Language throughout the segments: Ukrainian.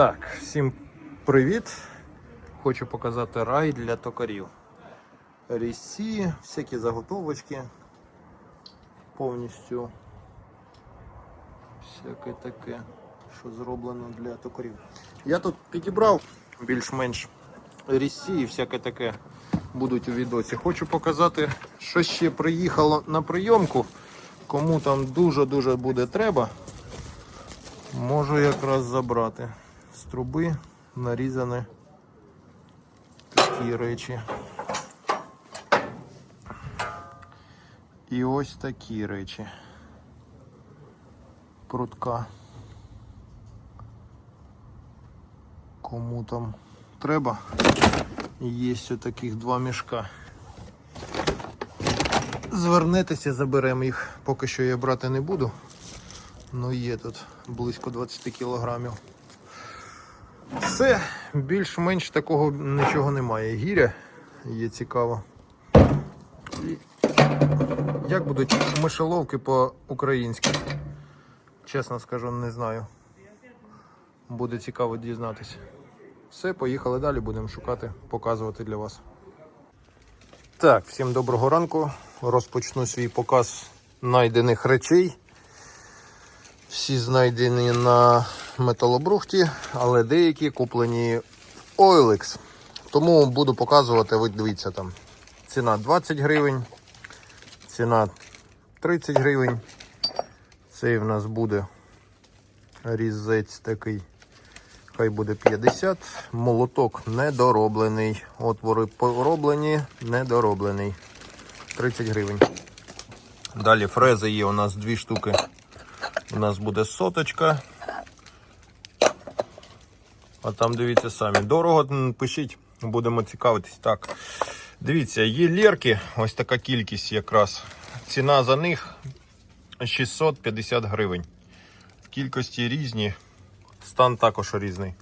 Так, всім привіт! Хочу показати рай для токарів. Різці, всякі заготовочки. Повністю всяке таке, що зроблено для токарів. Я тут підібрав більш-менш різці і всяке таке будуть у відосі. Хочу показати, що ще приїхало на прийомку. Кому там дуже-дуже буде треба, можу якраз забрати. З труби нарізані такі речі. І ось такі речі. Прутка. Кому там треба. Є ось таких два мішка. Звернетеся, заберемо їх. Поки що я брати не буду. Ну є тут близько 20 кілограмів. Все, більш-менш такого нічого немає. Гіря є цікаво. І як будуть мишеловки по-українськи? Чесно скажу, не знаю. Буде цікаво дізнатися. Все, поїхали далі, будемо шукати, показувати для вас. Так, всім доброго ранку. Розпочну свій показ знайдених речей. Всі знайдені на металобрухті, але деякі куплені в. Тому буду показувати, ви дивіться там. Ціна 20 гривень, ціна 30 гривень. Цей в нас буде різець такий. Хай буде 50. Молоток недороблений. Отвори пороблені, недороблений. 30 гривень. Далі фрези є у нас дві штуки. У нас буде соточка. А там дивіться самі. Дорого пишіть, будемо цікавитись. Так. Дивіться, є лірки, ось така кількість якраз. Ціна за них 650 гривень. Кількості різні, стан також різний.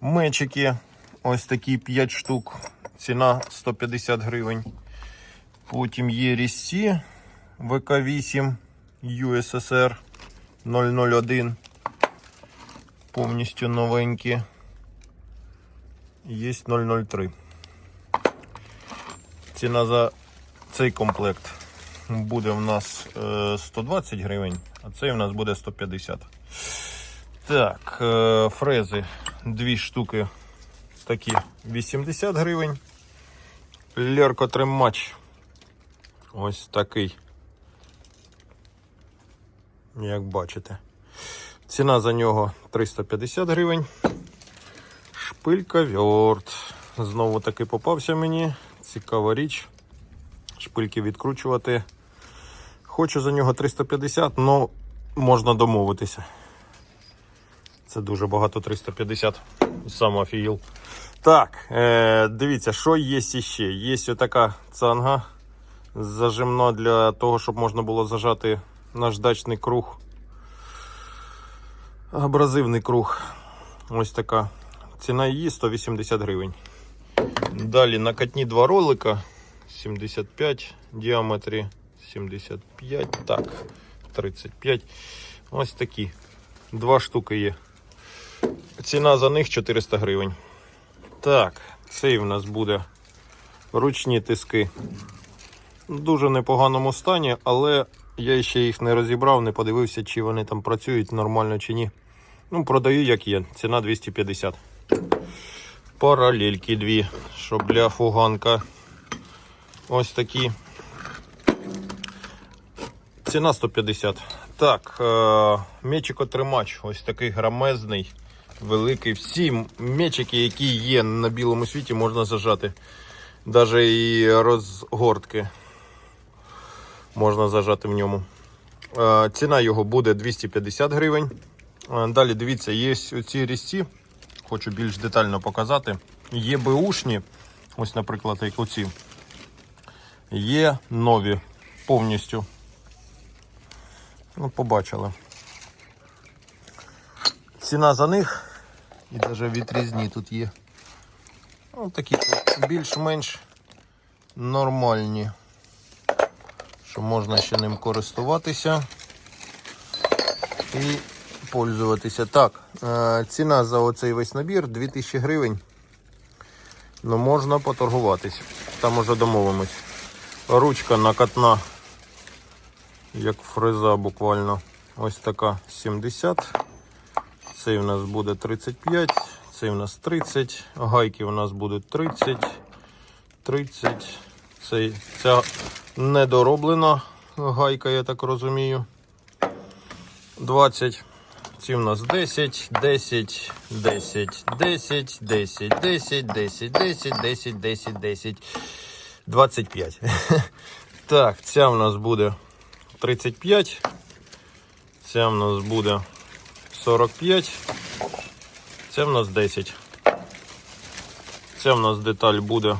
Мечики, ось такі 5 штук. Ціна 150 гривень. Потім є різці ВК8 USSR 001. Повністю новенькі. Є 003. Ціна за цей комплект буде в нас е, 120 гривень, а цей у нас буде 150. Так, е, фрези дві штуки такі 80 гривень. Леркотримач ось такий. Як бачите. Ціна за нього 350 гривень. Шпилька Вьорт. Знову таки попався мені. Цікава річ. Шпильки відкручувати. Хочу за нього 350, але можна домовитися. Це дуже багато 350. Сам офігіл. Так, е, дивіться, що є ще. Є така цанга зажимна для того, щоб можна було зажати наждачний круг. Абразивний круг. Ось така. Ціна її 180 гривень. Далі накатні два ролика 75 в діаметрі 75, так, 35. Ось такі. Два штуки є. Ціна за них 400 гривень. Так, цей в нас буде ручні тиски. В дуже непоганому стані, але я ще їх не розібрав, не подивився, чи вони там працюють нормально чи ні. Ну, продаю як є. Ціна 250. Паралельки дві, щоб для фуганка. Ось такі. Ціна 150. Так, е мечикотримач, ось такий громезний, великий. Всі мечики, які є на білому світі, можна зажати. Навіть і розгортки можна зажати в ньому. Е, ціна його буде 250 гривень. Е, Далі дивіться, є оці різці, хочу більш детально показати. Є беушні, ось, наприклад, як оці. Є нові повністю. Ну, побачили. Ціна за них і навіть відрізні тут є. Ну, такі більш-менш нормальні, що можна ще ним користуватися. І пользуватися. Так, е, ціна за оцей весь набір 2000 гривень. Ну, можна поторгуватись. Там уже домовимось. Ручка накатна, як фреза буквально. Ось така 70. Цей у нас буде 35, цей у нас 30, гайки у нас будуть 30, 30. Цей, ця недороблена гайка, я так розумію. 20. Ці у нас 10, 10, 10, 10, 10, 10, 10, 10, 10, 10, 10, 25. Так, ця у нас буде 35. Ця в нас буде 45. Це в нас 10. Це в нас деталь буде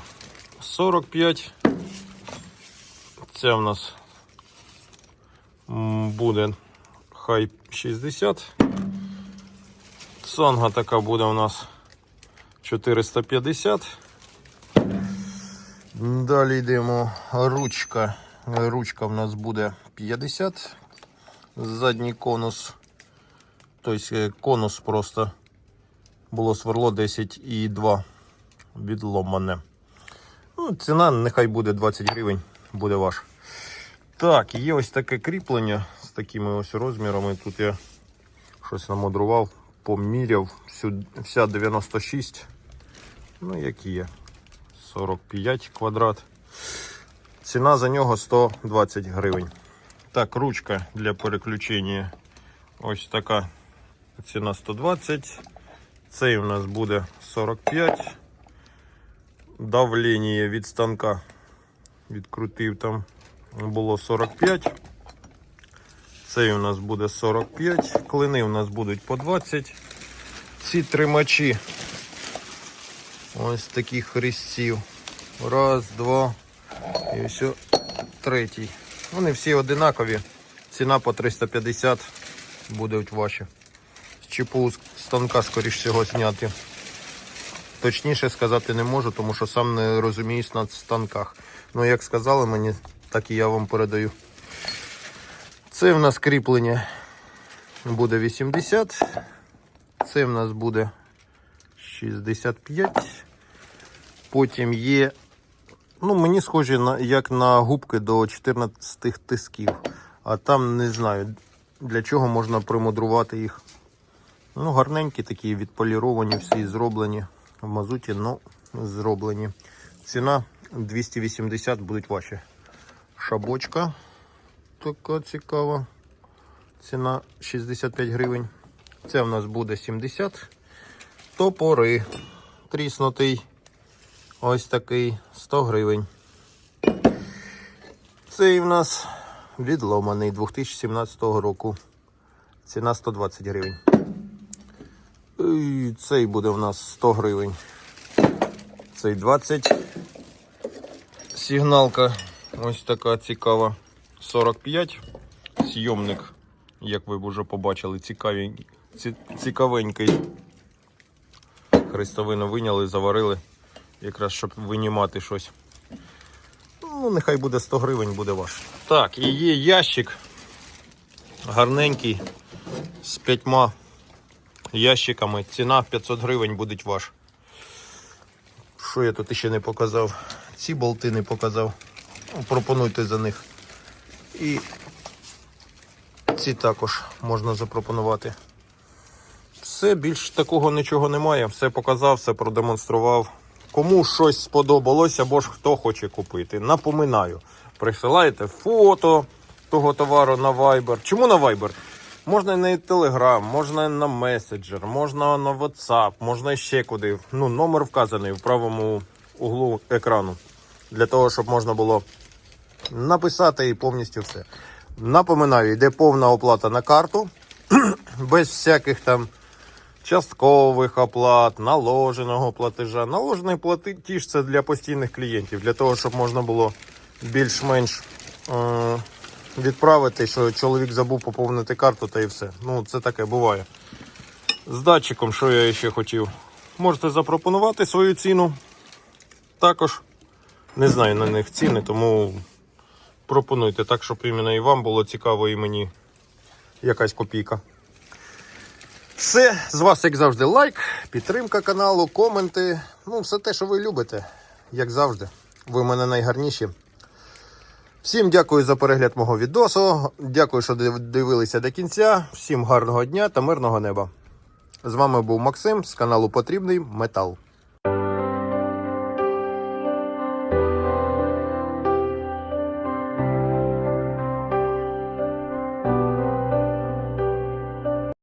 45. Це в нас буде хай 60. Санга така буде у нас 450. Далі йдемо. Ручка. Ручка в нас буде 50. Задній конус. Тобто е, конус просто було сверло 10,2 відломане. Ну, ціна нехай буде 20 гривень, буде ваш. Так, є ось таке кріплення з такими ось розмірами. Тут я щось намудрував, поміряв. Вся 96. Ну, які є. 45 квадрат. Ціна за нього 120 гривень. Так, ручка для переключення ось така. Ціна 120. Цей у нас буде 45. Давлення від станка відкрутив там було 45. Цей у нас буде 45. Клини у нас будуть по 20. Ці тримачі ось таких хрестів. Раз, два. І ось третій. Вони всі одинакові. Ціна по 350 будуть ваші. З чіпу станка, скоріш всього, зняти. Точніше сказати не можу, тому що сам не розуміюсь на станках. Ну, як сказали мені, так і я вам передаю. Це в нас кріплення буде 80. Це в нас буде 65. Потім є. Ну, мені схожі на, як на губки до 14 тисків. А там не знаю, для чого можна примудрувати їх. Ну, гарненькі такі, відполіровані, всі зроблені. В мазуті, ну, зроблені. Ціна 280 будуть ваші. Шабочка. Така цікава. Ціна 65 гривень. Це в нас буде 70. Топори. Тріснутий. Ось такий 100 гривень. Цей в нас відломаний 2017 року. Ціна 120 гривень. І цей буде в нас 100 гривень. Цей 20. Сигналка ось така цікава. 45. Сйомник, як ви вже побачили, цікавий, цікавенький. Хрестовину виняли, заварили, якраз щоб винімати щось. Ну, нехай буде 100 гривень, буде ваш. Так, і є ящик гарненький з п'ятьма ящиками. Ціна 500 гривень буде ваш. Що я тут ще не показав? Ці болти не показав. Ну, Пропонуйте за них. І ці також можна запропонувати. Все, більш такого нічого немає. Все показав, все продемонстрував. Кому щось сподобалось, або ж хто хоче купити. Напоминаю, присилайте фото того товару на Viber. Чому на Viber? Можна на Telegram, можна на Messenger, можна на WhatsApp, можна ще куди. Ну, номер вказаний в правому углу екрану. Для того, щоб можна було написати і повністю все. Напоминаю, йде повна оплата на карту, без всяких там часткових оплат, наложеного платежа. Наложений платеж це для постійних клієнтів, для того, щоб можна було більш-менш е- відправити, що чоловік забув поповнити карту та і все. Ну, це таке буває. З датчиком, що я ще хотів, можете запропонувати свою ціну. Також не знаю на них ціни, тому пропонуйте так, щоб іменно і вам було цікаво, і мені якась копійка. Все, з вас, як завжди, лайк, підтримка каналу, коменти. Ну, все те, що ви любите, як завжди. Ви в мене найгарніші. Всім дякую за перегляд мого відосу. Дякую, що дивилися до кінця. Всім гарного дня та мирного неба. З вами був Максим з каналу Потрібний Метал.